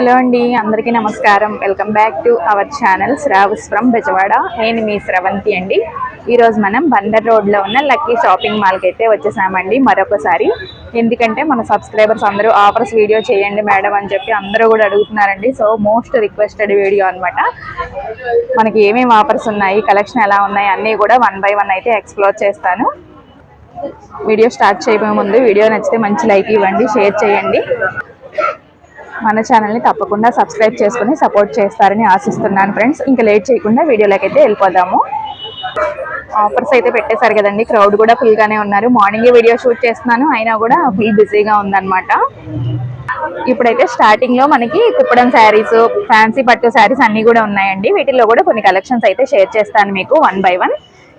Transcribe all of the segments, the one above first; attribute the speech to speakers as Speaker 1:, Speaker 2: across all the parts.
Speaker 1: Hello అండి అందరికీ నమస్కారం. Welcome back to our channel Shravas from Bezawada నేను మీ స్రవంతి అండి. ఈరోజు మనం బందర్ రోడ్లో ఉన్న లక్కీ షాపింగ్ మాల్కి అయితే వచ్చేసామండి మరొకసారి. ఎందుకంటే మన సబ్స్క్రైబర్స్ అందరూ ఆఫర్స్ వీడియో చేయండి మేడం అని చెప్పి అందరూ కూడా అడుగుతున్నారండి. సో మోస్ట్ రిక్వెస్టెడ్ వీడియో అనమాట మనకి ఏమేమి ఆఫర్స్ ఉన్నాయి కలెక్షన్ ఎలా ఉన్నాయి అన్నీ కూడా వన్ బై వన్ అయితే ఎక్స్ప్లోర్ చేస్తాను. వీడియో స్టార్ట్ చేయబోయే ముందు వీడియో నచ్చితే మంచి లైక్ ఇవ్వండి షేర్ చేయండి. మన ఛానల్ని తప్పకుండా సబ్స్క్రైబ్ చేసుకుని సపోర్ట్ చేస్తారని ఆశిస్తున్నాను ఫ్రెండ్స్. ఇంకా లేట్ చేయకుండా వీడియోలోకి అయితే వెళ్ళిపోదాము. ఆఫర్స్ అయితే పెట్టేశారు కదండి. క్రౌడ్ కూడా ఫుల్గానే ఉన్నారు. మార్నింగే వీడియో షూట్ చేస్తున్నాను. అయినా కూడా ఫుల్ బిజీగా ఉందన్నమాట. ఇప్పుడైతే స్టార్టింగ్లో మనకి కుప్పడం శారీస్ ఫ్యాన్సీ పట్టు శారీస్ అన్ని కూడా ఉన్నాయండి. వీటిల్లో కూడా కొన్ని కలెక్షన్స్ అయితే షేర్ చేస్తాను మీకు వన్ బై వన్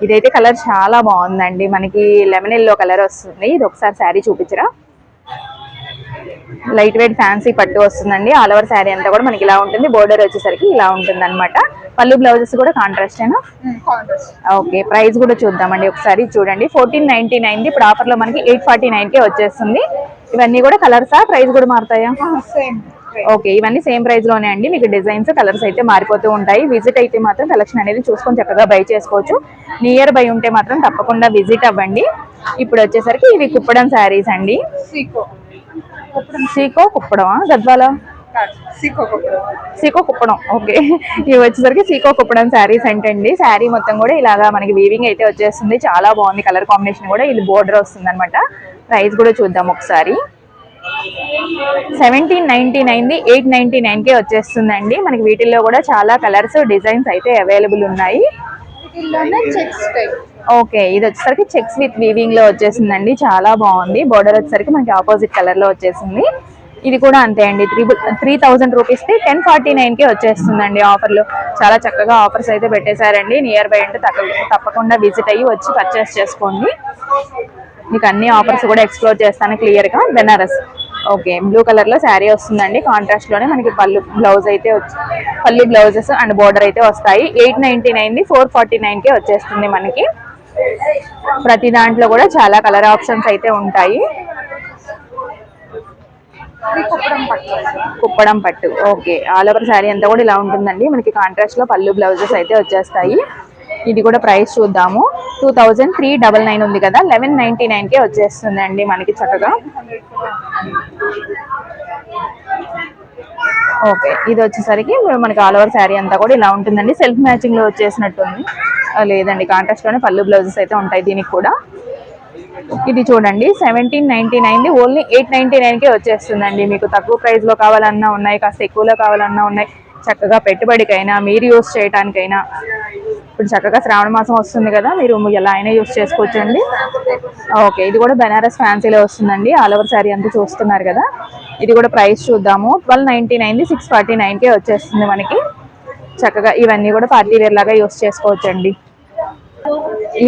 Speaker 1: ఇదైతే కలర్ చాలా బాగుందండి. మనకి లెమన్ ఎల్లో కలర్ వస్తుంది. ఇది ఒకసారి శారీ చూపించరా? లైట్ వెయిట్ ఫ్యాన్సీ పట్టు వస్తుందండి. ఆల్ ఓవర్ శారీ అంతా కూడా మనకి ఇలా ఉంటుంది. బోర్డర్ వచ్చేసరికి ఇలా ఉంటుంది అనమాట పళ్ళు బ్లౌజెస్ కూడా కాంట్రాస్ట్. ఏనా ఓకే ప్రైస్ కూడా చూద్దామండి ఒకసారి చూడండి. ఫోర్టీన్ నైన్టీ నైన్ ఇప్పుడు ఆఫర్లో మనకి ఎయిట్ ఫార్టీ నైన్ కే వచ్చేస్తుంది. ఇవన్నీ కూడా కలర్సా? ప్రైస్ కూడా మారుతాయా? ఓకే ఇవన్నీ సేమ్ ప్రైస్లోనే అండి. మీకు డిజైన్స్ కలర్స్ అయితే మారిపోతూ ఉంటాయి. విజిట్ అయితే మాత్రం కలెక్షన్ అనేది చూసుకొని చక్కగా బై చేసుకోవచ్చు. నియర్ బై ఉంటే మాత్రం తప్పకుండా విజిట్ అవ్వండి. ఇప్పుడు వచ్చేసరికి ఇవి కుప్పడం శారీస్ అండి.
Speaker 2: సీకో
Speaker 1: కుప్పడమా? గద్వాల?
Speaker 2: సీకో
Speaker 1: కుప్పడం. ఓకే. ఇవి వచ్చేసరికి సీకో కుప్పడం శారీస్ అంటండి. శారీ మొత్తం కూడా ఇలాగా మనకి వీవింగ్ అయితే వచ్చేస్తుంది. చాలా బాగుంది. కలర్ కాంబినేషన్ కూడా ఇది బోర్డర్ వస్తుంది అనమాట ప్రైస్ కూడా చూద్దాం ఒకసారి. సెవెంటీన్ నైన్టీ నైన్ది ఎయిట్ నైన్టీ నైన్కే వచ్చేస్తుందండి. మనకి వీటిల్లో కూడా చాలా కలర్స్ డిజైన్స్ అయితే అవైలబుల్ ఉన్నాయి.
Speaker 2: చెక్స్ టైప్
Speaker 1: ఓకే ఇది వచ్చేసరికి చెక్స్ విత్ వీవింగ్లో వచ్చేసిందండి. చాలా బాగుంది. బోర్డర్ వచ్చేసరికి మనకి ఆపోజిట్ కలర్లో వచ్చేసింది. ఇది కూడా అంతే అండి. త్రీ త్రీ థౌజండ్ రూపీస్కి టెన్ ఫార్టీ నైన్కి వచ్చేస్తుందండి ఆఫర్లు చాలా చక్కగా ఆఫర్స్ అయితే పెట్టేశారండి. నియర్ బై అంటే తప్పకుండా విజిట్ అయ్యి వచ్చి పర్చేస్ చేసుకోండి. మీకు అన్ని ఆఫర్స్ కూడా ఎక్స్ప్లోర్ చేస్తాను క్లియర్గా. బెనారస్ ఓకే బ్లూ కలర్లో శారీ వస్తుందండి. కాంట్రాస్ట్లోనే మనకి పళ్ళు బ్లౌజ్ అయితే వచ్చి పళ్ళు బ్లౌజెస్ అండ్ బోర్డర్ అయితే వస్తాయి. Eight ninety nine the four forty nine వచ్చేస్తుంది మనకి. ప్రతి దాంట్లో కూడా చాలా కలర్ ఆప్షన్స్ అయితే ఉంటాయి.
Speaker 2: కుప్పడం పట్టు.
Speaker 1: కుప్పడం పట్టు ఓకే ఆల్ ఓవర్ శారీ అంతా కూడా ఇలా ఉంటుందండి. మనకి కాంట్రాస్ట్లో పళ్ళు బ్లౌజెస్ అయితే వచ్చేస్తాయి. ఇది కూడా ప్రైస్ చూద్దాము. Two thousand three double nine ఉంది కదా లెవెన్ నైన్టీ నైన్ కే వచ్చేస్తుందండి మనకి చక్కగా. ఓకే ఇది వచ్చేసరికి మనకి ఆల్ ఓవర్ శారీ అంతా కూడా ఇలా ఉంటుందండి. సెల్ఫ్ మ్యాచింగ్లో వచ్చేసినట్టుంది లేదండి కాంట్రాస్ట్లోనే పళ్ళు బ్లౌజెస్ అయితే ఉంటాయి దీనికి కూడా. ఇది చూడండి seventeen ninety nine only eight ninety నైన్కే వచ్చేస్తుందండి. మీకు తక్కువ ప్రైస్లో కావాలన్నా ఉన్నాయి కాస్త ఎక్కువలో కావాలన్నా ఉన్నాయి. చక్కగా పెట్టుబడికైనా మీరు యూస్ చేయడానికైనా ఇప్పుడు చక్కగా శ్రావణ మాసం వస్తుంది కదా మీరు ఎలా అయినా యూస్ చేసుకోవచ్చండి. ఓకే ఇది కూడా బెనారస్ ఫ్యాన్సీలో వస్తుందండి. ఆల్ ఓవర్ శారీ అంతా చూస్తున్నారు కదా. ఇది కూడా ప్రైస్ చూద్దాము. Twelve ninety nine six forty నైన్కే వచ్చేస్తుంది మనకి. చక్కగా ఇవన్నీ కూడా పార్టీ వేర్ లాగా యూస్ చేసుకోవచ్చండి.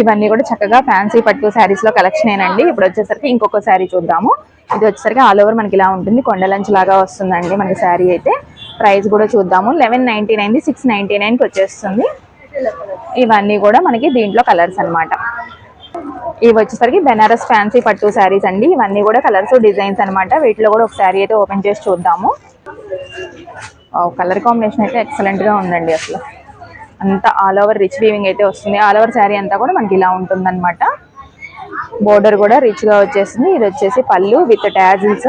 Speaker 1: ఇవన్నీ కూడా చక్కగా ఫ్యాన్సీ పట్టు శారీస్లో కలెక్షన్ ఏనండి. ఇప్పుడు వచ్చేసరికి ఇంకొక శారీ చూద్దాము. ఇది వచ్చేసరికి ఆల్ ఓవర్ మనకి ఇలా ఉంటుంది. కొండలంచు లాగా వస్తుందండి మనకి శారీ అయితే. ప్రైస్ కూడా చూద్దాము. Eleven ninety nine six ninety నైన్కి వచ్చేస్తుంది. ఇవన్నీ కూడా మనకి దీంట్లో కలర్స్ అనమాట ఇవి వచ్చేసరికి బెనారస్ ఫ్యాన్సీ పట్టు శారీస్ అండి. ఇవన్నీ కూడా కలర్స్ డిజైన్స్ అనమాట వీటిలో కూడా ఒక శారీ అయితే ఓపెన్ చేసి చూద్దాము. కలర్ కాంబినేషన్ అయితే ఎక్సలెంట్గా ఉందండి అసలు. అంతా ఆల్ ఓవర్ రిచ్ వీవింగ్ అయితే వస్తుంది. ఆల్ ఓవర్ శారీ అంతా కూడా మనకి ఇలా ఉంటుంది అనమాట బోర్డర్ కూడా రిచ్గా వచ్చేసింది. ఇది వచ్చేసి పళ్ళు విత్ టాజిల్స్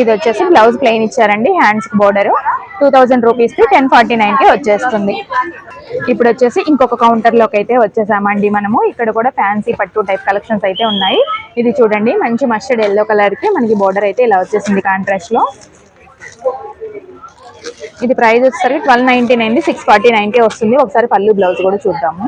Speaker 1: ఇది వచ్చేసి బ్లౌజ్ ప్లెయిన్ ఇచ్చారండి హ్యాండ్స్ బోర్డర్ టూ థౌజండ్ రూపీస్కి టెన్ ఫార్టీ నైన్కి వచ్చేస్తుంది. ఇప్పుడు వచ్చేసి ఇంకొక కౌంటర్లోకి అయితే వచ్చేసామండి మనము. ఇక్కడ కూడా ఫ్యాన్సీ పట్టు టైప్ కలెక్షన్స్ అయితే ఉన్నాయి. ఇది చూడండి మంచి మస్టర్డ్ ఎల్లో కలర్కి మనకి బోర్డర్ అయితే ఇలా వచ్చేసింది కాంట్రాస్ట్లో. ఇది ప్రైస్ వచ్చేసరికి twelve ninety nine six forty nine కే వస్తుంది. ఒకసారి పళ్ళు బ్లౌజ్ కూడా చూద్దాము.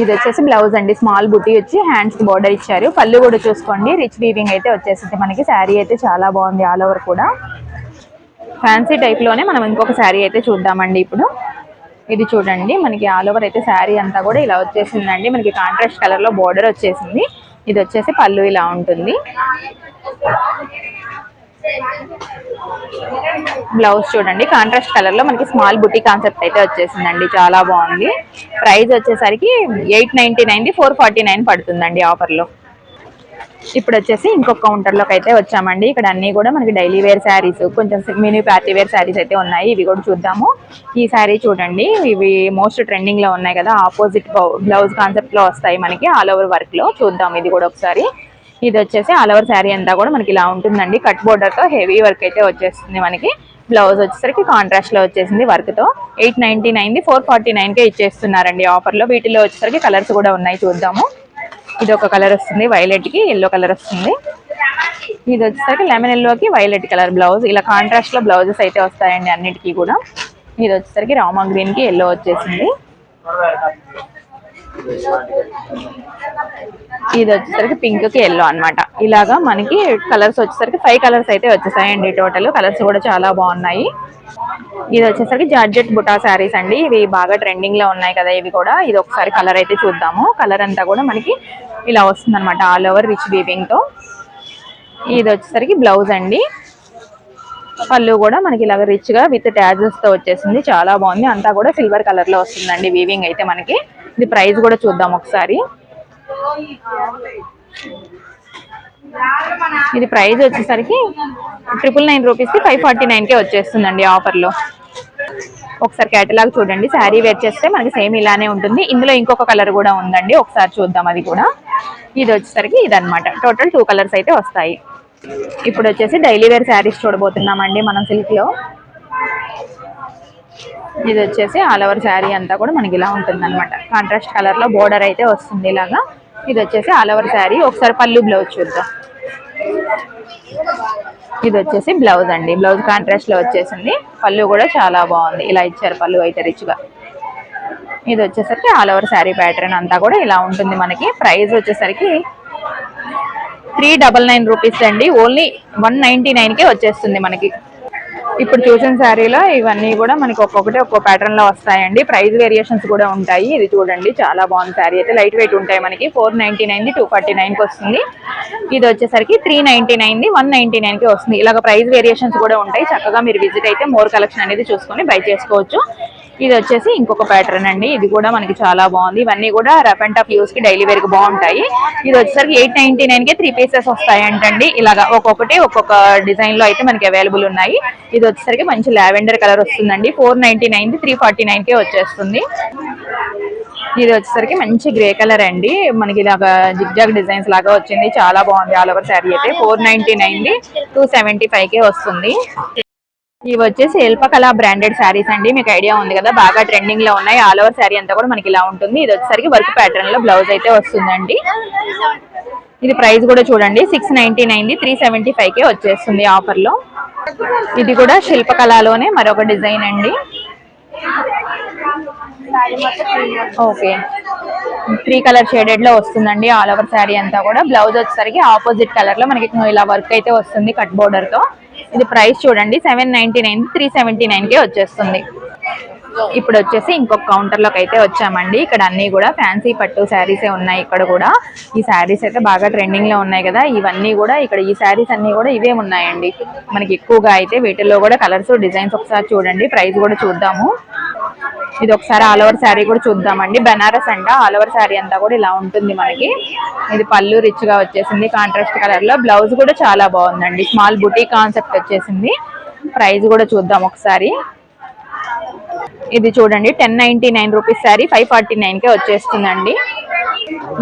Speaker 1: ఇది వచ్చేసి బ్లౌజ్ అండి. స్మాల్ బుటీ వచ్చి హ్యాండ్స్కి బోర్డర్ ఇచ్చారు. పళ్ళు కూడా చూసుకోండి. రిచ్ వీవింగ్ అయితే వచ్చేసింది మనకి. శారీ అయితే చాలా బాగుంది ఆల్ ఓవర్ కూడా. ఫ్యాన్సీ టైప్లోనే మనం ఇంకొక శారీ అయితే చూద్దామండి ఇప్పుడు. ఇది చూడండి. మనకి ఆల్ ఓవర్ అయితే శారీ అంతా కూడా ఇలా వచ్చేసిందండి. మనకి కాంట్రాస్ట్ కలర్లో బోర్డర్ వచ్చేసింది. ఇది వచ్చేసి పళ్ళు ఇలా ఉంటుంది. బ్లౌజ్ చూడండి. కాంట్రాస్ట్ కలర్లో మనకి స్మాల్ బుటీ కాన్సెప్ట్ అయితే వచ్చేసిందండి. చాలా బాగుంది. ప్రైస్ వచ్చేసరికి eight ninety nine four forty nine పడుతుందండి ఆఫర్లో ఇప్పుడు వచ్చేసి ఇంకొక కౌంటర్లోకి అయితే వచ్చామండి. ఇక్కడ అన్ని కూడా మనకి డైలీ వేర్ శారీస్ కొంచెం మినీ పార్టీ వేర్ శారీస్ అయితే ఉన్నాయి. ఇవి కూడా చూద్దాము. ఈ శారీ చూడండి. ఇవి మోస్ట్ ట్రెండింగ్లో ఉన్నాయి కదా. ఆపోజిట్ బ్లౌజ్ కాన్సెప్ట్లో వస్తాయి మనకి ఆల్ ఓవర్ వర్క్లో చూద్దాం ఇది కూడా ఒకసారి. ఇది వచ్చేసి ఆల్ ఓవర్ శారీ అంతా కూడా మనకి ఇలా ఉంటుందండి. కట్ బోర్డర్తో హెవీ వర్క్ అయితే వచ్చేస్తుంది మనకి. బ్లౌజ్ వచ్చేసరికి కాంట్రాస్ట్లో వచ్చేసింది వర్క్తో. Eight ninety nine four forty nine కే ఇచ్చేస్తున్నారండి ఆఫర్లో. వీటిలో వచ్చేసరికి కలర్స్ కూడా ఉన్నాయి చూద్దాము. ఇది ఒక కలర్ వస్తుంది వైలెట్కి ఎల్లో కలర్ వస్తుంది. ఇది వచ్చేసరికి లెమన్ ఎల్లోకి వైలెట్ కలర్ బ్లౌజ్ ఇలా కాంట్రాస్ట్లో బ్లౌజెస్ అయితే వస్తాయండి అన్నిటికీ కూడా. ఇది వచ్చేసరికి రామా గ్రీన్కి ఎల్లో వచ్చేసింది. ఇది వచ్చేసరికి పింక్కి ఎల్లో అనమాట ఇలాగా మనకి కలర్స్ వచ్చేసరికి ఫైవ్ కలర్స్ అయితే వచ్చేసాయండి టోటల్ కలర్స్ కూడా చాలా బాగున్నాయి. ఇది వచ్చేసరికి జార్జెట్ బుటా శారీస్ అండి. ఇవి బాగా ట్రెండింగ్లో ఉన్నాయి కదా ఇవి కూడా. ఇది ఒకసారి కలర్ అయితే చూద్దాము. కలర్ అంతా కూడా మనకి ఇలా వస్తుంది అనమాట ఆల్ ఓవర్ రిచ్ వీవింగ్తో. ఇది వచ్చేసరికి బ్లౌజ్ అండి. పళ్ళు కూడా మనకి ఇలాగ రిచ్గా విత్ ట్యాజెస్తో వచ్చేసింది. చాలా బాగుంది. అంతా కూడా సిల్వర్ కలర్లో వస్తుందండి వీవింగ్ అయితే మనకి. ఇది ప్రైస్ కూడా చూద్దాం ఒకసారి. ఇది ప్రైస్ వచ్చేసరికి ట్రిపుల్ నైన్ రూపీస్కి ఫైవ్ ఫార్టీ నైన్ కే వచ్చేస్తుందండి ఆఫర్లో. ఒకసారి కేటలాగ్ చూడండి. శారీ వేర్ చేస్తే మనకి సేమ్ ఇలానే ఉంటుంది. ఇందులో ఇంకొక కలర్ కూడా ఉందండి. ఒకసారి చూద్దాం అది కూడా. ఇది వచ్చేసరికి ఇదనమాట టోటల్ టూ కలర్స్ అయితే వస్తాయి. ఇప్పుడు వచ్చేసి డైలీ వేర్ శారీస్ చూడబోతున్నామండి మనం సిల్క్లో. ఇది వచ్చేసి ఆల్ ఓవర్ శారీ అంతా కూడా మనకి ఇలా ఉంటుంది అనమాట కాంట్రాస్ట్ కలర్లో బోర్డర్ అయితే వస్తుంది ఇలాగా. ఇది వచ్చేసి ఆల్ ఓవర్ శారీ. ఒకసారి పళ్ళు బ్లౌజ్ చూద్దాం. ఇది వచ్చేసి బ్లౌజ్ అండి. బ్లౌజ్ కాంట్రాస్ట్లో వచ్చేసింది. పళ్ళు కూడా చాలా బాగుంది. ఇలా ఇచ్చారు పళ్ళు అయితే రిచ్గా ఇది వచ్చేసరికి ఆల్ ఓవర్ శారీ ప్యాటర్న్ అంతా కూడా ఇలా ఉంటుంది మనకి. ప్రైస్ వచ్చేసరికి త్రీ డబల్ నైన్ రూపీస్ అండి. ఓన్లీ వన్ నైన్టీ నైన్ కే వచ్చేస్తుంది మనకి. ఇప్పుడు చూసిన శారీలో ఇవన్నీ కూడా మనకి ఒక్కొక్కటి ఒక్కో ప్యాటర్న్లో వస్తాయండి. ప్రైస్ వేరియేషన్స్ కూడా ఉంటాయి. ఇది చూడండి చాలా బాగుంది శారీ. అయితే లైట్ వెయిట్ ఉంటాయి మనకి. Four ninety nine two forty నైన్కి వస్తుంది. ఇది వచ్చేసరికి three ninety nine one ninety నైన్కి వస్తుంది. ఇలాగ ప్రైస్ వేరియేషన్స్ కూడా ఉంటాయి. చక్కగా మీరు విజిట్ అయితే మోర్ కలెక్షన్ అనేది చూసుకొని బై చేసుకోవచ్చు. ఇది వచ్చేసి ఇంకొక ప్యాటర్న్ అండి. ఇది కూడా మనకి చాలా బాగుంది. ఇవన్నీ కూడా రఫ్ అండ్ టఫ్ యూస్కి డైలీ వేర్కి బాగుంటాయి. ఇది వచ్చేసరికి ఎయిట్ నైన్టీ నైన్కి త్రీ పీసెస్ వస్తాయి అంటండి ఇలాగా ఒక్కొక్కటి ఒక్కొక్క డిజైన్లో అయితే మనకి అవైలబుల్ ఉన్నాయి. ఇది వచ్చేసరికి మంచి లావెండర్ కలర్ వస్తుందండి. Four ninety nine three forty nine కే వచ్చేస్తుంది. ఇది వచ్చేసరికి మంచి గ్రే కలర్ అండి. మనకి ఇలాగా జిగ్జాగ్ డిజైన్స్ లాగా వచ్చింది. చాలా బాగుంది. ఆల్ ఓవర్ శారీ అయితే. Four ninety nine two seventy five కే వస్తుంది. ఇవి వచ్చేసి ఎల్పకళ బ్రాండెడ్ శారీస్ అండి. మీకు ఐడియా ఉంది కదా బాగా ట్రెండింగ్లో ఉన్నాయి. ఆల్ ఓవర్ శారీ అంతా కూడా మనకి ఇలా ఉంటుంది. ఇది వచ్చేసరికి వర్క్ ప్యాటర్న్లో బ్లౌజ్ అయితే వస్తుందండి. ఇది ప్రైస్ కూడా చూడండి. Six ninety nine three seventy five కే వచ్చేస్తుంది ఆఫర్లో. ఇది కూడా శిల్పకళలోనే మరొక డిజైన్ అండి. ఓకే త్రీ కలర్ షేడెడ్లో వస్తుందండి ఆల్ ఓవర్ శారీ అంతా కూడా. బ్లౌజ్ వచ్చేసరికి ఆపోజిట్ కలర్లో మనకి ఇలా వర్క్ అయితే వస్తుంది కట్ బోర్డర్తో. ఇది ప్రైస్ చూడండి seven ninety nine three seventy nine వచ్చేస్తుంది. ఇప్పుడు వచ్చేసి ఇంకొక కౌంటర్లోకి అయితే వచ్చామండి. ఇక్కడ అన్ని కూడా ఫ్యాన్సీ పట్టు శారీసే ఉన్నాయి ఇక్కడ కూడా. ఈ శారీస్ అయితే బాగా ట్రెండింగ్లో ఉన్నాయి కదా ఇవన్నీ కూడా ఇక్కడ ఈ శారీస్ అన్ని కూడా ఇవే ఉన్నాయండి. మనకి ఎక్కువగా అయితే వీటిల్లో కూడా కలర్స్ డిజైన్స్ ఒకసారి చూడండి ప్రైస్ కూడా చూద్దాము. ఇది ఒకసారి ఆల్ ఓవర్ శారీ కూడా చూద్దామండి. బెనారస్ అంట ఆల్ ఓవర్ శారీ అంతా కూడా ఇలా ఉంటుంది మనకి. ఇది పళ్ళు రిచ్గా వచ్చేసింది కాంట్రాస్ట్ కలర్లో. బ్లౌజ్ కూడా చాలా బాగుందండి. స్మాల్ బుటీ కాన్సెప్ట్ వచ్చేసింది. ప్రైస్ కూడా చూద్దాం ఒకసారి. ఇది చూడండి ten ninety nine rupees sari five forty nine కే వచ్చేస్తుందండి.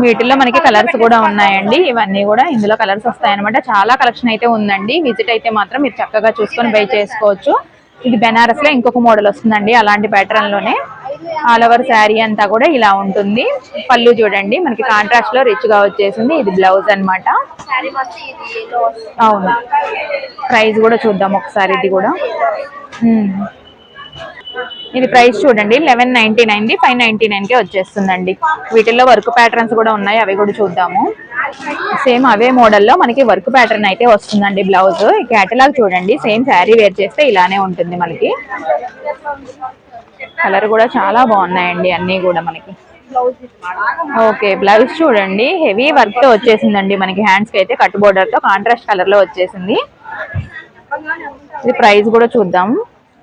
Speaker 1: వీటిల్లో మనకి కలర్స్ కూడా ఉన్నాయండి. ఇవన్నీ కూడా ఇందులో కలర్స్ వస్తాయన్నమాట. చాలా కలెక్షన్ అయితే ఉందండి. విజిట్ అయితే మాత్రం మీరు చక్కగా చూసుకొని బై చేసుకోవచ్చు. ఇది బెనారస్లో ఇంకొక మోడల్ వస్తుందండి అలాంటి ప్యాటర్న్లోనే. ఆల్ ఓవర్ శారీ అంతా కూడా ఇలా ఉంటుంది. పళ్ళు చూడండి మనకి కాంట్రాస్ట్లో రిచ్గా వచ్చేసింది. ఇది బ్లౌజ్ అన్నమాట. అవును. ప్రైస్ కూడా చూద్దాం ఒకసారి ఇది కూడా. ఇది ప్రైస్ చూడండి లెవెన్ నైన్టీ నైన్ది ఫైవ్ నైన్టీ నైన్ కే వచ్చేస్తుందండి. వీటిల్లో వర్క్ ప్యాటర్న్స్ కూడా ఉన్నాయి అవి కూడా చూద్దాము. సేమ్ అవే మోడల్లో మనకి వర్క్ ప్యాటర్న్ అయితే వస్తుందండి బ్లౌజ్ క్యాటలాగ్ చూడండి సేమ్ శారీ వేర్ చేస్తే ఇలానే ఉంటుంది మనకి. కలర్ కూడా చాలా బాగున్నాయండి అన్నీ కూడా మనకి. ఓకే బ్లౌజ్ చూడండి హెవీ వర్క్తో వచ్చేసిందండి మనకి. హ్యాండ్స్కి అయితే కట్ బోర్డర్తో కాంట్రాస్ట్ కలర్లో వచ్చేసింది. ఇది ప్రైస్ కూడా చూద్దాం.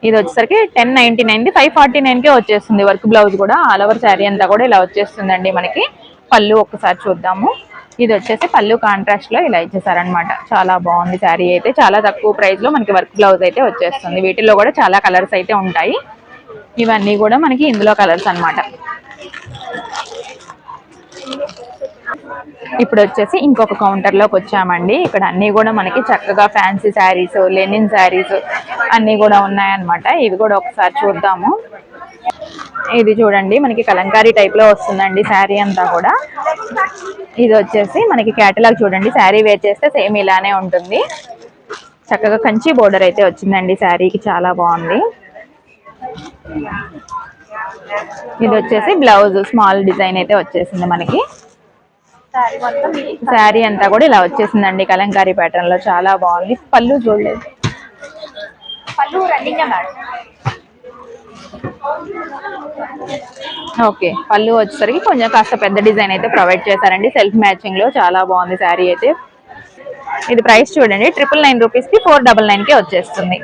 Speaker 1: ఇది వచ్చేసరికి ten ninety nine five forty నైన్కే వచ్చేస్తుంది వర్క్ బ్లౌజ్ కూడా. ఆల్ ఓవర్ శారీ అంతా కూడా ఇలా వచ్చేస్తుందండి మనకి. పళ్ళు ఒక్కసారి చూద్దాము. ఇది వచ్చేసి పళ్ళు కాంట్రాస్ట్లో ఇలా ఇచ్చేసారనమాట చాలా బాగుంది శారీ అయితే. చాలా తక్కువ ప్రైస్లో మనకి వర్క్ బ్లౌజ్ అయితే వచ్చేస్తుంది. వీటిల్లో కూడా చాలా కలర్స్ అయితే ఉంటాయి. ఇవన్నీ కూడా మనకి ఇందులో కలర్స్ అన్నమాట. ఇప్పుడు వచ్చేసి ఇంకొక కౌంటర్లోకి వచ్చామండి. ఇక్కడ అన్ని కూడా మనకి చక్కగా ఫ్యాన్సీ శారీస్ లెనిన్ శారీస్ అన్ని కూడా ఉన్నాయన్నమాట. ఇవి కూడా ఒకసారి చూద్దాము. ఇది చూడండి మనకి కలంకారీ టైప్లో వస్తుందండి శారీ అంతా కూడా. ఇది వచ్చేసి మనకి కేటలాగ్ చూడండి శారీ వేర్ చేస్తే సేమ్ ఇలానే ఉంటుంది. చక్కగా కంచి బోర్డర్ అయితే వచ్చిందండి శారీకి చాలా బాగుంది. ఇది వచ్చేసి బ్లౌజ్ స్మాల్ డిజైన్ అయితే వచ్చేసింది మనకి.
Speaker 2: శారీ
Speaker 1: అంతా కూడా ఇలా వచ్చేసిందండి కలంకారీ ప్యాటర్న్లో. చాలా బాగుంది. పళ్ళు చూడలేదు.
Speaker 2: పళ్ళు
Speaker 1: ఓకే పళ్ళు వచ్చేసరికి కొంచెం కాస్త పెద్ద డిజైన్ అయితే ప్రొవైడ్ చేశారండి. సెల్ఫ్ మ్యాచింగ్లో చాలా బాగుంది శారీ అయితే. ఇది ప్రైస్ చూడండి. ట్రిపుల్ నైన్ రూపీస్కి ఫోర్ డబల్ నైన్కి వచ్చేస్తుంది.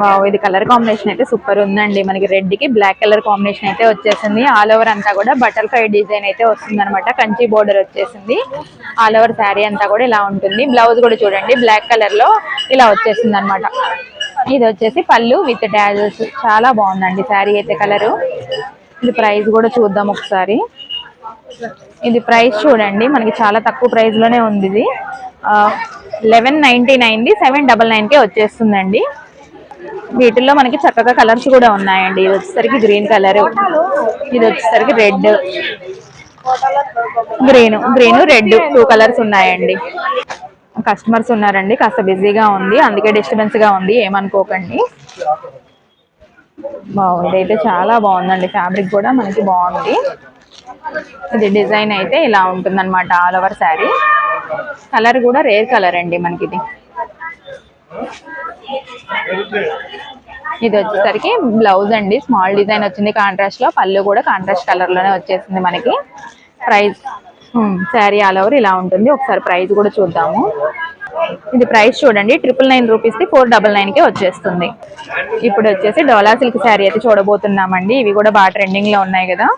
Speaker 1: వావ్ ఇది కలర్ కాంబినేషన్ అయితే సూపర్ ఉందండి. మనకి రెడ్కి బ్లాక్ కలర్ కాంబినేషన్ అయితే వచ్చేసింది. ఆల్ ఓవర్ అంతా కూడా బటర్ఫ్లై డిజైన్ అయితే వస్తుంది అనమాట కంచి బోర్డర్ వచ్చేసింది. ఆల్ ఓవర్ శారీ అంతా కూడా ఇలా ఉంటుంది. బ్లౌజ్ కూడా చూడండి. బ్లాక్ కలర్లో ఇలా వచ్చేసింది అనమాట ఇది వచ్చేసి పళ్ళు విత్ డాజెస్ చాలా బాగుందండి శారీ అయితే కలరు ఇది ప్రైస్ కూడా చూద్దాం ఒకసారి. ఇది ప్రైస్ చూడండి. మనకి చాలా తక్కువ ప్రైస్లోనే ఉంది ఇది. లెవెన్ నైన్టీ నైన్ది సెవెన్ డబల్ నైన్కే వచ్చేస్తుందండి. వీటిల్లో మనకి చక్కగా కలర్స్ కూడా ఉన్నాయండి. ఇది వచ్చేసరికి గ్రీన్ కలర్. ఇది వచ్చేసరికి red. Green green red two colours ఉన్నాయండి. కస్టమర్స్ ఉన్నారండి. కాస్త బిజీగా ఉంది. అందుకే డిస్టర్బెన్స్గా ఉంది. ఏమనుకోకండి. ఇదైతే చాలా బాగుందండి. ఫ్యాబ్రిక్ కూడా మనకి బాగుంది. ఇది డిజైన్ అయితే ఇలా ఉంటుంది అనమాట ఆల్ ఓవర్ శారీ. కలర్ కూడా రేర్ కలర్ అండి మనకి ఇది ఇది వచ్చేసరికి బ్లౌజ్ అండి. స్మాల్ డిజైన్ వచ్చింది కాంట్రాస్ట్లో. పళ్ళు కూడా కాంట్రాస్ట్ కలర్లోనే వచ్చేసింది మనకి. ప్రైస్ శారీ ఆల్ ఓవర్ ఇలా ఉంటుంది. ఒకసారి ప్రైస్ కూడా చూద్దాము. ఇది ప్రైస్ చూడండి. ట్రిపుల్ నైన్ రూపీస్కి ఫోర్ డబల్ నైన్కి వచ్చేస్తుంది. ఇప్పుడు వచ్చేసి డోలా సిల్క్ శారీ అయితే చూడబోతున్నామండి. ఇవి కూడా బాగా ట్రెండింగ్లో ఉన్నాయి కదా.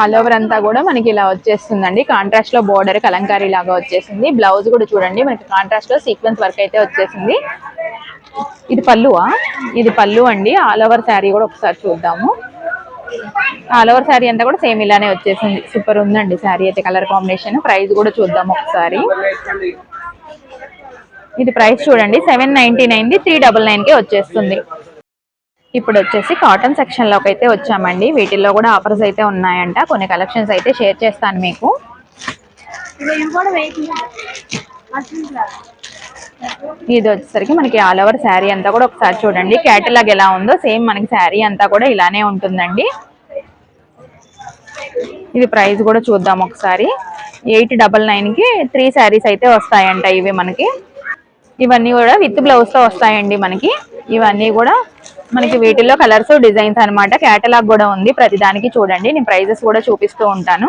Speaker 1: ఆల్ ఓవర్ అంతా కూడా మనకి ఇలా వచ్చేస్తుందండి. కాంట్రాస్ట్లో బోర్డర్ కలంకారీ లాగా వచ్చేసింది. బ్లౌజ్ కూడా చూడండి. మనకి కాంట్రాస్ట్లో సీక్వెన్స్ వర్క్ అయితే వచ్చేసింది. ఇది పళ్ళువా? ఇది పళ్ళు అండి. ఆల్ ఓవర్ శారీ కూడా ఒకసారి చూద్దాము. ఆల్ ఓవర్ శారీ అంతా కూడా సేమ్ ఇలానే వచ్చేసింది. సూపర్ ఉందండి శారీ అయితే కలర్ కాంబినేషన్ ప్రైస్ కూడా చూద్దాం ఒకసారి. ఇది ప్రైస్ చూడండి సెవెన్ నైన్టీ నైన్ది త్రీ డబల్ నైన్కే వచ్చేస్తుంది. ఇప్పుడు వచ్చేసి కాటన్ సెక్షన్లోకి అయితే వచ్చామండి. వీటిల్లో కూడా ఆఫర్స్ అయితే ఉన్నాయంట. కొన్ని కలెక్షన్స్ అయితే షేర్ చేస్తాను మీకు. ఇది వచ్చేసరికి మనకి ఆల్ ఓవర్ శారీ అంతా కూడా ఒకసారి చూడండి. క్యాటలాగ్ ఎలా ఉందో సేమ్ మనకి శారీ అంతా కూడా ఇలానే ఉంటుందండి. ఇది ప్రైస్ కూడా చూద్దాం ఒకసారి. ఎయిట్ డబల్కి త్రీ శారీస్ అయితే వస్తాయంట ఇవి మనకి. ఇవన్నీ కూడా విత్ బ్లౌజ్తో వస్తాయండి మనకి. ఇవన్నీ కూడా మనకి వీటిల్లో కలర్స్ డిజైన్స్ అన్నమాట. క్యాటలాగ్ కూడా ఉంది. ప్రతిదానికి చూడండి. నేను ప్రైజెస్ కూడా చూపిస్తూ ఉంటాను.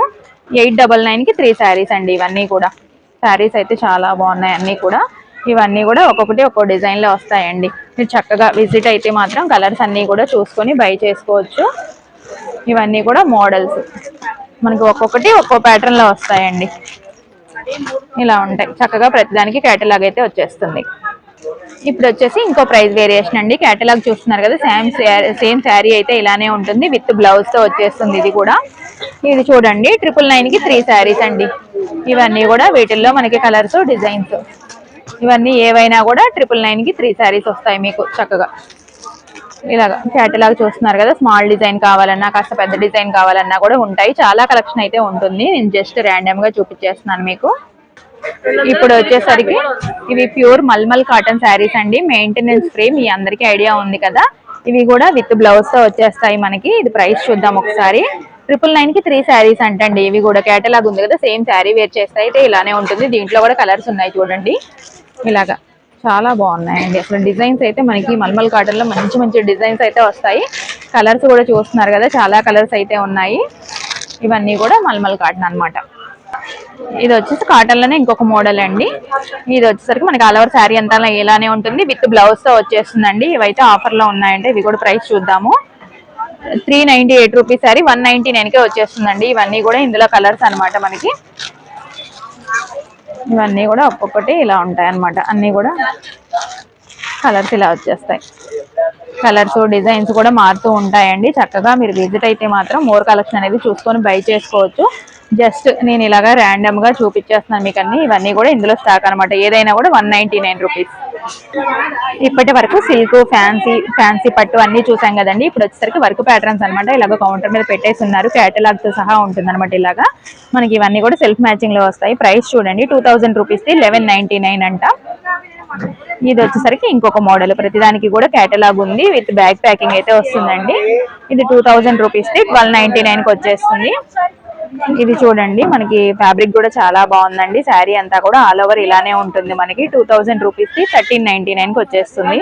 Speaker 1: ఎయిట్ డబల్కి త్రీ శారీస్ అండి ఇవన్నీ కూడా. శారీస్ అయితే చాలా బాగున్నాయి అన్నీ కూడా. ఇవన్నీ కూడా ఒక్కొక్కటి ఒక్కో డిజైన్లో వస్తాయండి. మీరు చక్కగా విజిట్ అయితే మాత్రం కలర్స్ అన్నీ కూడా చూసుకొని బై చేసుకోవచ్చు. ఇవన్నీ కూడా మోడల్స్ మనకి ఒక్కొక్కటి ఒక్కో ప్యాటర్న్లో వస్తాయండి. ఇలా ఉంటాయి. చక్కగా ప్రతిదానికి కేటలాగ్ అయితే వచ్చేస్తుంది. ఇప్పుడు వచ్చేసి ఇంకో ప్రైస్ వేరియేషన్ అండి. కేటలాగ్ చూస్తున్నారు కదా సేమ్ సేమ్ శారీ అయితే ఇలానే ఉంటుంది. విత్ బ్లౌజ్తో వచ్చేస్తుంది ఇది కూడా. ఇది చూడండి ట్రిపుల్ నైన్కి త్రీ శారీస్ అండి. ఇవన్నీ కూడా వీటిల్లో మనకి కలర్స్ డిజైన్స్ ఇవన్నీ ఏవైనా కూడా ట్రిపుల్ నైన్కి త్రీ శారీస్ వస్తాయి మీకు చక్కగా. ఇలాగా క్యాటలాగ్ చూస్తున్నారు కదా స్మాల్ డిజైన్ కావాలన్నా కాస్త పెద్ద డిజైన్ కావాలన్నా కూడా ఉంటాయి. చాలా కలెక్షన్ అయితే ఉంటుంది. నేను జస్ట్ ర్యాండమ్గా చూపించేస్తున్నాను మీకు. ఇప్పుడు వచ్చేసరికి ఇవి ప్యూర్ మల్మల్ కాటన్ శారీస్ అండి. మెయింటెనెన్స్ ఫ్రీ మీ అందరికీ ఐడియా ఉంది కదా. ఇవి కూడా విత్ బ్లౌజ్తో వచ్చేస్తాయి మనకి. ఇది ప్రైస్ చూద్దాం ఒకసారి. ట్రిపుల్ నైన్కి త్రీ శారీస్ అంటండి. ఇవి కూడా కేటలాగ్ ఉంది కదా సేమ్ శారీ వేర్ చేస్తే అయితే ఇలానే ఉంటుంది. దీంట్లో కూడా కలర్స్ ఉన్నాయి చూడండి. ఇలాగా. చాలా బాగున్నాయండి. అసలు డిజైన్స్ అయితే మనకి మల్మల్ కాటన్లో మంచి మంచి డిజైన్స్ అయితే వస్తాయి. కలర్స్ కూడా చూస్తున్నారు కదా చాలా కలర్స్ అయితే ఉన్నాయి. ఇవన్నీ కూడా మల్మల్ కాటన్ అన్నమాట. ఇది వచ్చేసి కాటన్లోనే ఇంకొక మోడల్ అండి. ఇది వచ్చేసరికి మనకి ఆల్ ఓవర్ శారీ అంతా ఇలానే ఉంటుంది. విత్ బ్లౌజ్తో వచ్చేస్తుందండి. ఇవైతే ఆఫర్లో ఉన్నాయండి ఇవి కూడా ప్రైస్ చూద్దాము. Three ninety eight rupees sari one ninety నైన్కే వచ్చేస్తుందండి. ఇవన్నీ కూడా ఇందులో కలర్స్ అన్నమాట మనకి. ఇవన్నీ కూడా ఒక్కొక్కటి ఇలా ఉంటాయి అన్నమాట అన్నీ కూడా కలర్స్ ఇలా వచ్చేస్తాయి. కలర్స్ డిజైన్స్ కూడా మారుతూ ఉంటాయండి. చక్కగా మీరు విజిట్ అయితే మాత్రం మోర్ కలెక్షన్ అనేది చూసుకొని బై చేసుకోవచ్చు. జస్ట్ నేను ఇలాగా ర్యాండమ్గా చూపించేస్తున్నాను మీకు అన్ని ఇవన్నీ కూడా ఇందులో స్టాక్ అన్నమాట. ఏదైనా కూడా వన్ నైన్టీ నైన్ రూపీస్ ఇప్పటి వరకు సిల్క్ ఫ్యాన్సీ ఫ్యాన్సీ పట్టు అన్ని చూసాం కదండి. ఇప్పుడు వచ్చేసరికి వర్క్ ప్యాటర్న్స్ అన్నమాట. ఇలాగ కౌంటర్ మీద పెట్టేసి ఉన్నారు. క్యాటలాగ్తో సహా ఉంటుంది అనమాట ఇలాగా. మనకి ఇవన్నీ కూడా సెల్ఫ్ మ్యాచింగ్లో వస్తాయి. ప్రైస్ చూడండి. Two thousand rupees eleven ninety nine అంట. ఇది వచ్చేసరికి ఇంకొక మోడల్ ప్రతిదానికి కూడా కేటలాగ్ ఉంది. విత్ బ్యాగ్ ప్యాకింగ్ అయితే వస్తుందండి. ఇది టూ థౌజండ్ రూపీస్కి ట్వెల్వ్ నైన్టీ నైన్కి వచ్చేస్తుంది. ఇది చూడండి మనకి ఫ్యాబ్రిక్ కూడా చాలా బాగుందండి. శారీ అంతా కూడా ఆల్ ఓవర్ ఇలానే ఉంటుంది మనకి. టూ థౌజండ్ రూపీస్కి థర్టీన్ నైన్టీ నైన్కి వచ్చేస్తుంది.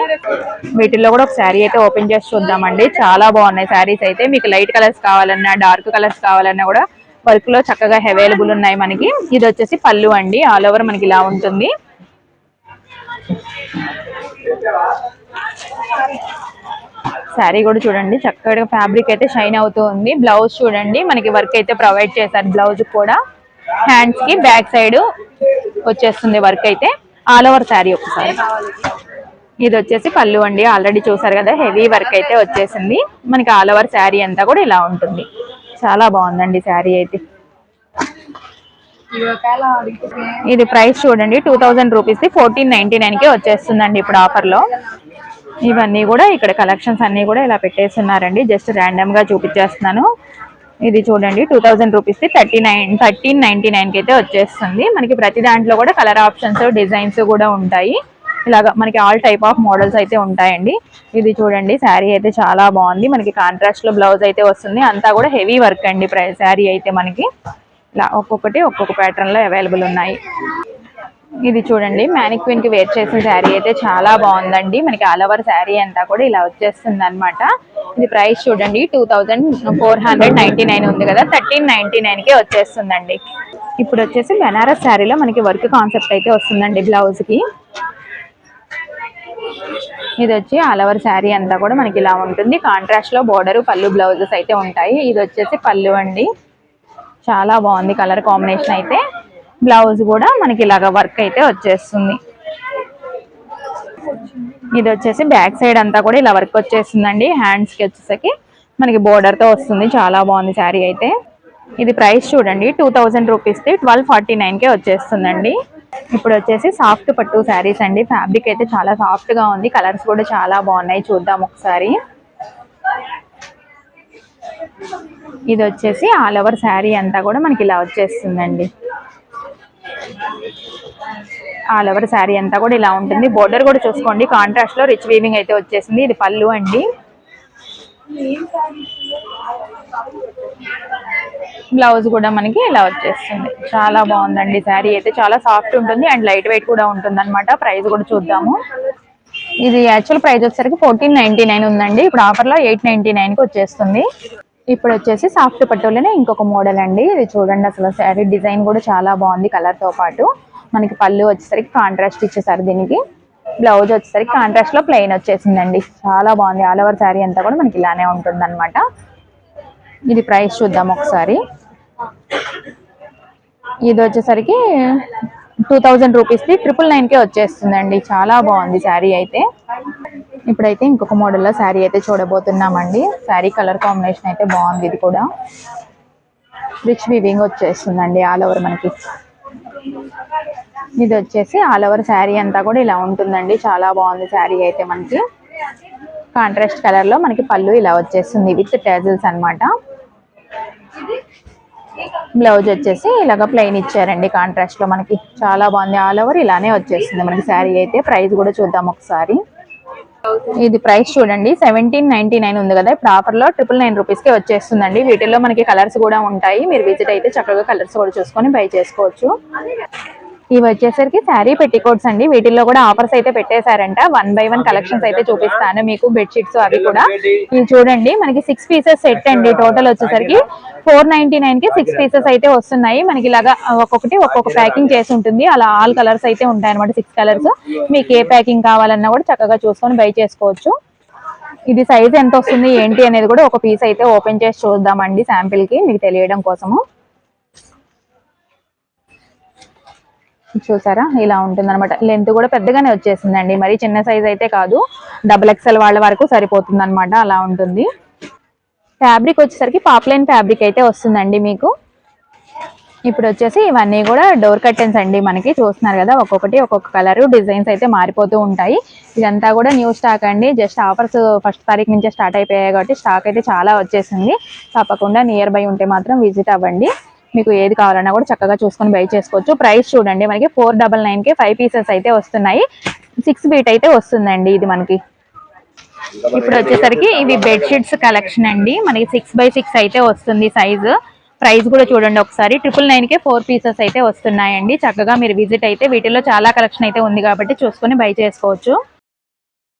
Speaker 1: వీటిల్లో కూడా ఒక శారీ అయితే ఓపెన్ చేసి చూద్దామండి. చాలా బాగున్నాయి శారీస్ అయితే. మీకు లైట్ కలర్స్ కావాలన్నా డార్క్ కలర్స్ కావాలన్నా కూడా వర్క్లో చక్కగా అవైలబుల్ ఉన్నాయి మనకి. ఇది వచ్చేసి పళ్ళు అండి. ఆల్ ఓవర్ మనకి ఇలా ఉంటుంది. శారీ కూడా చూడండి చక్కగా ఫ్యాబ్రిక్ అయితే షైన్ అవుతూ ఉంది. బ్లౌజ్ చూడండి మనకి వర్క్ అయితే ప్రొవైడ్ చేశారు బ్లౌజ్ కూడా. హ్యాండ్స్కి బ్యాక్ సైడ్ వచ్చేస్తుంది వర్క్ అయితే. ఆల్ ఓవర్ శారీ ఒకసారి. ఇది వచ్చేసి పళ్ళు అండి ఆల్రెడీ చూసారు కదా హెవీ వర్క్ అయితే వచ్చేసింది. మనకి ఆల్ ఓవర్ శారీ అంతా కూడా ఇలా ఉంటుంది. చాలా బాగుందండి శారీ అయితే. ఇది ప్రైస్ చూడండి two thousand rupees fourteen ninety నైన్కి వచ్చేస్తుందండి ఇప్పుడు ఆఫర్లో. ఇవన్నీ కూడా ఇక్కడ కలెక్షన్స్ అన్ని కూడా ఇలా పెట్టేస్తున్నారండి. జస్ట్ ర్యాండమ్గా చూపించేస్తున్నాను. ఇది చూడండి two thousand rupees thirty nine thirteen ninety నైన్కి అయితే వచ్చేస్తుంది. మనకి ప్రతి దాంట్లో కూడా కలర్ ఆప్షన్స్ డిజైన్స్ కూడా ఉంటాయి. ఇలాగా మనకి ఆల్ టైప్ ఆఫ్ మోడల్స్ అయితే ఉంటాయండి. ఇది చూడండి శారీ అయితే చాలా బాగుంది. మనకి కాంట్రాస్ట్లో బ్లౌజ్ అయితే వస్తుంది. అంతా కూడా హెవీ వర్క్ అండి. శారీ అయితే మనకి. ఇలా ఒక్కొక్కటి ఒక్కొక్క ప్యాటర్న్లో అవైలబుల్ ఉన్నాయి. ఇది చూడండి మ్యానిక్విన్కి వేర్ చేసిన శారీ అయితే చాలా బాగుందండి. మనకి ఆల్ ఓవర్ శారీ అంతా కూడా ఇలా వచ్చేస్తుంది అనమాట ఇది ప్రైస్ చూడండి two four hundred ninety nine ఉంది కదా థర్టీన్ నైన్టీ నైన్కి వచ్చేస్తుందండి. ఇప్పుడు వచ్చేసి బెనారస్ శారీలో మనకి వర్క్ కాన్సెప్ట్ అయితే వస్తుందండి బ్లౌజ్కి ఇది వచ్చి ఆల్ ఓవర్ శారీ అంతా కూడా మనకి ఇలా ఉంటుంది. కాంట్రాస్ట్లో బోర్డర్ పళ్ళు బ్లౌజెస్ అయితే ఉంటాయి. ఇది వచ్చేసి పళ్ళు అండి. చాలా బాగుంది కలర్ కాంబినేషన్ అయితే. బ్లౌజ్ కూడా మనకి ఇలాగ వర్క్ అయితే వచ్చేస్తుంది. ఇది వచ్చేసి బ్యాక్ సైడ్ అంతా కూడా ఇలా వర్క్ వచ్చేస్తుందండి. హ్యాండ్స్కి వచ్చేసరికి మనకి బోర్డర్తో వస్తుంది. చాలా బాగుంది శారీ అయితే. ఇది ప్రైస్ చూడండి. Two thousand rupees twelve forty nine కే వచ్చేస్తుందండి. ఇప్పుడు వచ్చేసి సాఫ్ట్ పట్టు శారీస్ అండి. ఫ్యాబ్రిక్ అయితే చాలా సాఫ్ట్గా ఉంది. కలర్స్ కూడా చాలా బాగున్నాయి. చూద్దాం ఒకసారి. ఇది వచ్చేసి ఆల్ ఓవర్ శారీ అంతా కూడా మనకి ఇలా వచ్చేస్తుందండి. ఆల్ ఓవర్ శారీ అంతా కూడా ఇలా ఉంటుంది. బోర్డర్ కూడా చూసుకోండి. కాంట్రాస్ట్లో రిచ్ వీవింగ్ అయితే వచ్చేసింది. ఇది పళ్ళు అండి. బ్లౌజ్ కూడా మనకి ఇలా వచ్చేస్తుంది. చాలా బాగుందండి శారీ అయితే చాలా సాఫ్ట్ ఉంటుంది అండ్ లైట్ వెయిట్ కూడా ఉంటుంది అనమాట ప్రైస్ కూడా చూద్దాము. ఇది యాక్చువల్ ప్రైస్ వచ్చేసరికి ఫోర్టీన్ నైన్టీ నైన్ ఉందండి. ఇప్పుడు ఆఫర్లో ఎయిట్ నైన్టీ నైన్కి వచ్చేస్తుంది. ఇప్పుడు వచ్చేసి సాఫ్ట్ పట్టులోనే ఇంకొక మోడల్ అండి. ఇది చూడండి అసలు శారీ డిజైన్ కూడా చాలా బాగుంది కలర్తో పాటు. మనకి పళ్ళు వచ్చేసరికి కాంట్రాస్ట్ ఇచ్చేసారు దీనికి. బ్లౌజ్ వచ్చేసరికి కాంట్రాస్ట్లో ప్లెయిన్ వచ్చేసిందండి. చాలా బాగుంది. ఆల్ ఓవర్ శారీ అంతా కూడా మనకి ఇలానే ఉంటుంది ఇది ప్రైస్ చూద్దాం ఒకసారి. ఇది వచ్చేసరికి టూ థౌజండ్ రూపీస్ది ట్రిపుల్ నైన్కే వచ్చేస్తుందండి. చాలా బాగుంది శారీ అయితే. ఇప్పుడైతే ఇంకొక మోడల్లో శారీ అయితే చూడబోతున్నామండి. శారీ కలర్ కాంబినేషన్ అయితే బాగుంది ఇది కూడా. రిచ్ వివింగ్ వచ్చేస్తుందండి ఆల్ ఓవర్ మనకి. ఇది వచ్చేసి ఆల్ ఓవర్ శారీ అంతా కూడా ఇలా ఉంటుందండి. చాలా బాగుంది శారీ అయితే మనకి. కాంట్రాస్ట్ కలర్లో మనకి పళ్ళు ఇలా వచ్చేస్తుంది విత్ టేజల్స్ అన్నమాట. బ్లౌజ్ వచ్చేసి ఇలాగ ప్లెయిన్ ఇచ్చారండి కాంట్రాస్ట్లో మనకి. చాలా బాగుంది. ఆల్ ఓవర్ ఇలానే వచ్చేస్తుంది మనకి శారీ అయితే. ప్రైస్ కూడా చూద్దాం ఒకసారి. ఇది ప్రైస్ చూడండి. సెవెంటీన్ నైన్టీ నైన్ ఉంది కదా. ప్రాపర్లో ట్రిపుల్ నైన్ రూపీస్కి వచ్చేస్తుందండి. వీటిల్లో మనకి కలర్స్ కూడా ఉంటాయి. మీరు విజిట్ అయితే చక్కగా కలర్స్ కూడా చూసుకొని బై చేసుకోవచ్చు. ఇవి వచ్చేసరికి శారీ పెట్టికోట్స్ అండి. వీటిల్లో కూడా ఆఫర్స్ అయితే పెట్టేశారంట. వన్ బై వన్ కలెక్షన్స్ అయితే చూపిస్తాను మీకు బెడ్షీట్స్ అవి కూడా. ఇవి చూడండి మనకి సిక్స్ పీసెస్ సెట్ అండి. టోటల్ వచ్చేసరికి ఫోర్ నైన్టీ నైన్కి సిక్స్ పీసెస్ అయితే వస్తున్నాయి. మనకి ఇలాగా ఒక్కొక్కటి ఒక్కొక్క ప్యాకింగ్ చేసి ఉంటుంది. అలా ఆల్ కలర్స్ అయితే ఉంటాయి అనమాట సిక్స్ కలర్స్ మీకు ఏ ప్యాకింగ్ కావాలన్నా కూడా చక్కగా చూసుకొని బై చేసుకోవచ్చు. ఇది సైజ్ ఎంత వస్తుంది ఏంటి అనేది కూడా ఒక పీస్ అయితే ఓపెన్ చేసి చూద్దామండి శాంపిల్కి మీకు తెలియడం కోసము. చూసారా? ఇలా ఉంటుంది అనమాట లెంత్ కూడా పెద్దగానే వచ్చేసిందండి. మరి చిన్న సైజ్ అయితే కాదు. డబుల్ ఎక్స్ఎల్ వాళ్ళ వరకు సరిపోతుంది అనమాట అలా ఉంటుంది. ఫ్యాబ్రిక్ వచ్చేసరికి పాప్లైన్ ఫ్యాబ్రిక్ అయితే వస్తుందండి మీకు. ఇప్పుడు వచ్చేసి ఇవన్నీ కూడా డోర్ కర్టెన్స్ అండి మనకి. చూస్తున్నారు కదా ఒక్కొక్కటి ఒక్కొక్క కలర్ డిజైన్స్ అయితే మారిపోతూ ఉంటాయి. ఇదంతా కూడా న్యూ స్టాక్ అండి. జస్ట్ ఆఫర్స్ ఫస్ట్ తారీఖు నుంచే స్టార్ట్ అయిపోయాయి కాబట్టి స్టాక్ అయితే చాలా వచ్చేసింది. తప్పకుండా నియర్ బై ఉంటే మాత్రం విజిట్ అవ్వండి. మీకు ఏది కావాలన్నా కూడా చక్కగా చూసుకొని బై చేసుకోవచ్చు. ప్రైస్ చూడండి మనకి ఫోర్ డబల్ నైన్కి ఫైవ్ పీసెస్ అయితే వస్తున్నాయి. సిక్స్ బీట్ అయితే వస్తుందండి ఇది మనకి. ఇప్పుడు వచ్చేసరికి ఇవి బెడ్షీట్స్ కలెక్షన్ అండి. మనకి సిక్స్ బై సిక్స్ అయితే వస్తుంది సైజు ప్రైస్ కూడా చూడండి ఒకసారి. ట్రిపుల్ నైన్కే ఫోర్ పీసెస్ అయితే వస్తున్నాయండి. చక్కగా మీరు విజిట్ అయితే వీటిలో చాలా కలెక్షన్ అయితే ఉంది కాబట్టి చూసుకొని బై చేసుకోవచ్చు.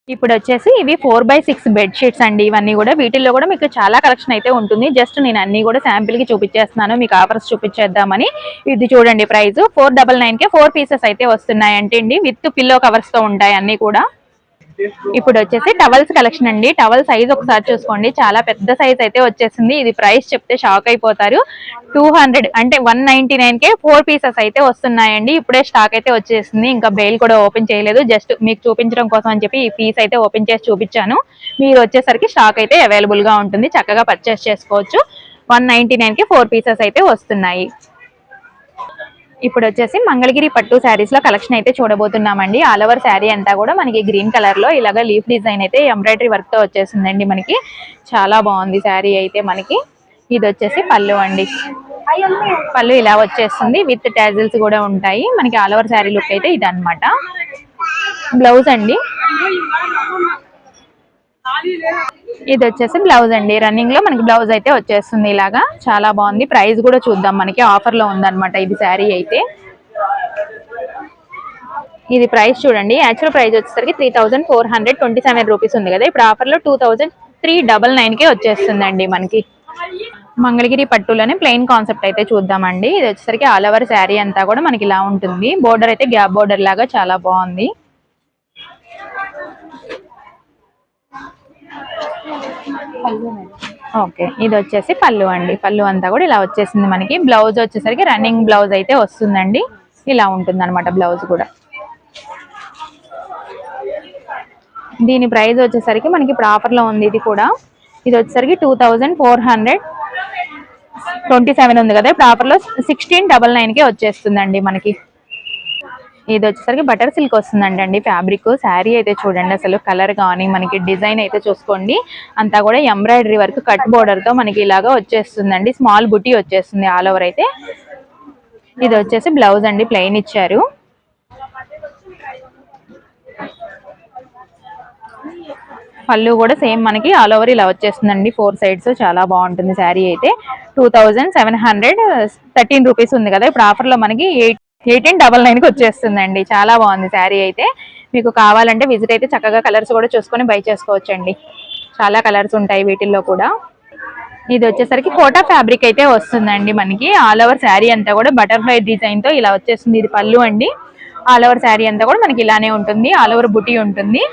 Speaker 1: ఇప్పుడు వచ్చేసి ఇవి ఫోర్ బై సిక్స్ బెడ్షీట్స్ అండి. ఇవన్నీ కూడా వీటిల్లో కూడా మీకు చాలా కలెక్షన్ అయితే ఉంటుంది. జస్ట్ నేను అన్ని కూడా శాంపిల్కి చూపించేస్తున్నాను మీకు ఆఫర్స్ చూపించేద్దామని ఇది చూడండి ప్రైస్ ఫోర్ డబల్ నైన్కే ఫోర్ పీసెస్ అయితే వస్తున్నాయి అంటే అండి విత్ పిల్లో కవర్స్తో ఉంటాయి అన్ని కూడా. ఇప్పుడు వచ్చేసి టవల్స్ కలెక్షన్ అండి. టవల్ సైజ్ ఒకసారి చూసుకోండి. చాలా పెద్ద సైజ్ అయితే వచ్చేసింది. ఇది ప్రైస్ చెప్తే షాక్ అయిపోతారు. టూ హండ్రెడ్ అంటే వన్ నైన్టీ నైన్ కే ఫోర్ పీసెస్ అయితే వస్తున్నాయండి. ఇప్పుడే స్టాక్ అయితే వచ్చేసింది. ఇంకా బెయిల్ కూడా ఓపెన్ చేయలేదు. జస్ట్ మీకు చూపించడం కోసం అని చెప్పి ఈ పీస్ అయితే ఓపెన్ చేసి చూపించాను. మీరు వచ్చేసరికి స్టాక్ అయితే అవైలబుల్గా ఉంటుంది. చక్కగా పర్చేస్ చేసుకోవచ్చు. వన్ నైన్టీ నైన్కి ఫోర్ పీసెస్ అయితే వస్తున్నాయి. ఇప్పుడు వచ్చేసి మంగళగిరి పట్టు శారీస్లో కలెక్షన్ అయితే చూడబోతున్నామండి. ఆల్ ఓవర్ శారీ అంతా కూడా మనకి గ్రీన్ కలర్లో ఇలాగ లీఫ్ డిజైన్ అయితే ఎంబ్రాయిడరీ వర్క్తో వచ్చేసిందండి మనకి. చాలా బాగుంది శారీ అయితే మనకి. ఇది వచ్చేసి పళ్ళు అండి. పళ్ళు ఇలా వచ్చేస్తుంది. విత్ టాజిల్స్ కూడా ఉంటాయి. మనకి ఆల్ ఓవర్ శారీ లుక్ అయితే ఇది అనమాట బ్లౌజ్ అండి. ఇది వచ్చేసి బ్లౌజ్ అండి. రన్నింగ్లో మనకి బ్లౌజ్ అయితే వచ్చేస్తుంది ఇలాగా. చాలా బాగుంది. ప్రైస్ కూడా చూద్దాం. మనకి ఆఫర్లో ఉందన్నమాట ఇది శారీ అయితే. ఇది ప్రైస్ చూడండి. యాక్చువల్ ప్రైస్ వచ్చేసరికి three thousand four hundred twenty seven rupees ఉంది కదా. ఇప్పుడు ఆఫర్లో two thousand three double nine వచ్చేస్తుందండి మనకి. మంగళగిరి పట్టులోనే ప్లెయిన్ కాన్సెప్ట్ అయితే చూద్దామండి. ఇది వచ్చేసరికి ఆల్ ఓవర్ శారీ అంతా కూడా మనకి ఇలా ఉంటుంది. బోర్డర్ అయితే గ్యాప్ బోర్డర్ లాగా చాలా బాగుంది. ఓకే ఇది వచ్చేసి పళ్ళు అండి. పళ్ళు అంతా కూడా ఇలా వచ్చేసింది మనకి. బ్లౌజ్ వచ్చేసరికి రన్నింగ్ బ్లౌజ్ అయితే వస్తుందండి. ఇలా ఉంటుంది అనమాట బ్లౌజ్ కూడా. దీని ప్రైస్ వచ్చేసరికి మనకి ఇప్పుడు ఆఫర్లో ఉంది ఇది కూడా. ఇది వచ్చేసరికి two thousand four hundred twenty seven ఉంది కదా. ఇప్పుడు ఆఫర్లో సిక్స్టీన్ డబల్ నైన్కే వచ్చేస్తుందండి మనకి. ఇది వచ్చేసరికి బటర్ సిల్క్ వస్తుందండి అండి ఫ్యాబ్రిక్ శారీ అయితే చూడండి అసలు కలర్ కానీ మనకి డిజైన్ అయితే చూసుకోండి. అంతా కూడా ఎంబ్రాయిడరీ వర్క్ కట్ బోర్డర్తో మనకి ఇలాగా వచ్చేస్తుందండి. స్మాల్ బుటీ వచ్చేస్తుంది ఆల్ ఓవర్ అయితే. ఇది వచ్చేసి బ్లౌజ్ అండి ప్లెయిన్ ఇచ్చారు. పళ్ళు కూడా సేమ్ మనకి ఆల్ ఓవర్ ఇలా వచ్చేస్తుందండి. ఫోర్ సైడ్స్ చాలా బాగుంటుంది శారీ అయితే. Two thousand seven hundred thirteen rupees ఉంది కదా ఇప్పుడు ఆఫర్లో మనకి ఎయిట్ ఎయిటీన్ డబల్ నైన్కి వచ్చేస్తుందండి. చాలా బాగుంది శారీ అయితే. మీకు కావాలంటే విజిట్ అయితే చక్కగా కలర్స్ కూడా చూసుకొని బై చేసుకోవచ్చండి. చాలా కలర్స్ ఉంటాయి వీటిల్లో కూడా. ఇది వచ్చేసరికి కోటా ఫ్యాబ్రిక్ అయితే వస్తుందండి మనకి. ఆల్ ఓవర్ శారీ అంతా కూడా బటర్ఫ్లై డిజైన్తో ఇలా వచ్చేస్తుంది. ఇది పళ్ళు అండి. ఆల్ ఓవర్ శారీ అంతా కూడా మనకి ఇలానే ఉంటుంది. ఆల్ ఓవర్ బుటీ ఉంటుంది.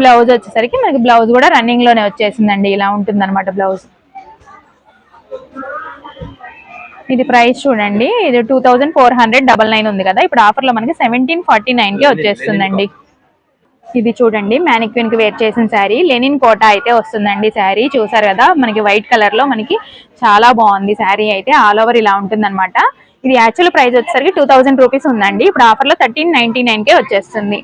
Speaker 1: బ్లౌజ్ వచ్చేసరికి మనకి బ్లౌజ్ కూడా రన్నింగ్లోనే వచ్చేసిందండి. ఇలా ఉంటుంది అనమాట బ్లౌజ్ ఇది ప్రైస్ చూడండి. ఇది two thousand four hundred double nine ఉంది కదా. ఇప్పుడు ఆఫర్లో మనకి సెవెంటీన్ ఫార్టీ నైన్కి వచ్చేస్తుందండి. ఇది చూడండి. మ్యానిక్విన్కి వేర్ చేసిన శారీ. లెనిన్ కోటా అయితే వస్తుందండి శారీ. చూసారు కదా మనకి వైట్ కలర్లో మనకి చాలా బాగుంది శారీ అయితే. ఆల్ ఓవర్ ఇలా ఉంటుంది ఇది యాక్చువల్ ప్రైస్ వచ్చేసరికి టూ థౌసండ్ రూపీస్ ఉందండి. ఇప్పుడు ఆఫర్లో థర్టీన్ నైన్టీ నైన్ కే వచ్చేస్తుంది.